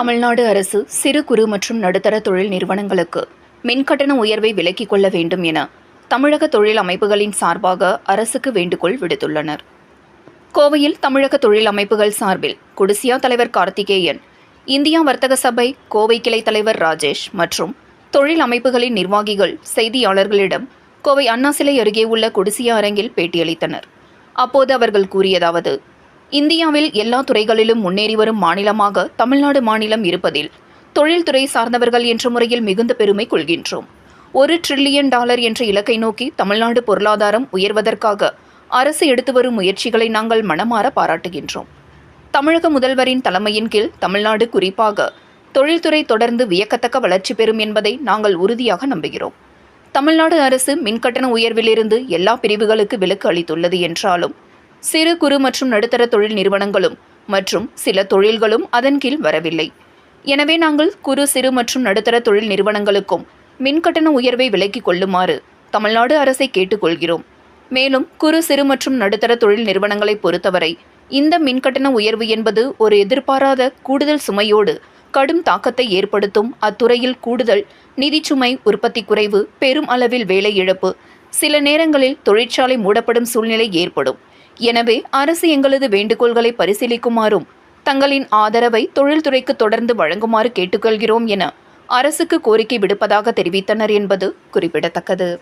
தமிழ்நாடு அரசு சிறு குறு மற்றும் நடுத்தர தொழில் நிறுவனங்களுக்கு மின்கட்டண உயர்வை விலக்கிக் கொள்ள வேண்டும் என தமிழக தொழில் அமைப்புகளின் சார்பாக அரசுக்கு வேண்டுகோள் விடுத்துள்ளனர். கோவையில் தமிழக தொழில் அமைப்புகள் சார்பில் குடிசியா தலைவர் கார்த்திகேயன் இந்தியா வர்த்தக சபை கோவை கிளை தலைவர் ராஜேஷ் மற்றும் தொழில் அமைப்புகளின் நிர்வாகிகள் செய்தியாளர்களிடம் கோவை அண்ணா சிலை அருகே உள்ள குடிசியா அரங்கில் பேட்டியளித்தனர். அப்போது அவர்கள் கூறியதாவது இந்தியாவில் எல்லா துறைகளிலும் முன்னேறி வரும் மாநிலமாக தமிழ்நாடு மாநிலம் இருப்பதில் தொழில்துறை சார்ந்தவர்கள் என்ற முறையில் மிகுந்த பெருமை கொள்கின்றோம். ஒரு ட்ரில்லியன் டாலர் என்ற இலக்கை நோக்கி தமிழ்நாடு பொருளாதாரம் உயர்வதற்காக அரசு எடுத்து வரும் முயற்சிகளை நாங்கள் மனமாற பாராட்டுகின்றோம். தமிழக முதல்வரின் தலைமையின் கீழ் தமிழ்நாடு குறிப்பாக தொழில்துறை தொடர்ந்து வியக்கத்தக்க வளர்ச்சி பெறும் என்பதை நாங்கள் உறுதியாக நம்புகிறோம். தமிழ்நாடு அரசு மின்கட்டண உயர்விலிருந்து எல்லா பிரிவுகளுக்கு விலக்கு அளித்துள்ளது என்றாலும் சிறு குறு மற்றும் நடுத்தர தொழில் நிறுவனங்களும் மற்றும் சில தொழில்களும் அதன் கீழ் வரவில்லை. எனவே நாங்கள் குறு சிறு மற்றும் நடுத்தர தொழில் நிறுவனங்களுக்கும் மின்கட்டண உயர்வை விலக்கிக் கொள்ளுமாறு தமிழ்நாடு அரசை கேட்டுக்கொள்கிறோம். மேலும் குறு சிறு மற்றும் நடுத்தர தொழில் நிறுவனங்களை பொறுத்தவரை இந்த மின்கட்டண உயர்வு என்பது ஒரு எதிர்பாராத கூடுதல் சுமையோடு கடும் தாக்கத்தை ஏற்படுத்தும் அத்துறையில் கூடுதல் நிதிச்சுமை உற்பத்தி குறைவு பெரும் அளவில் வேலை இழப்பு சில நேரங்களில் தொழிற்சாலை மூடப்படும் சூழ்நிலை ஏற்படும். எனவே அரசு எங்களது வேண்டுகோள்களை பரிசீலிக்குமாறும் தங்களின் ஆதரவை தொழில்துறைக்கு தொடர்ந்து வழங்குமாறு கேட்டுக்கொள்கிறோம் என அரசுக்கு கோரிக்கை விடுப்பதாக தெரிவித்தனர் என்பது குறிப்பிடத்தக்கது.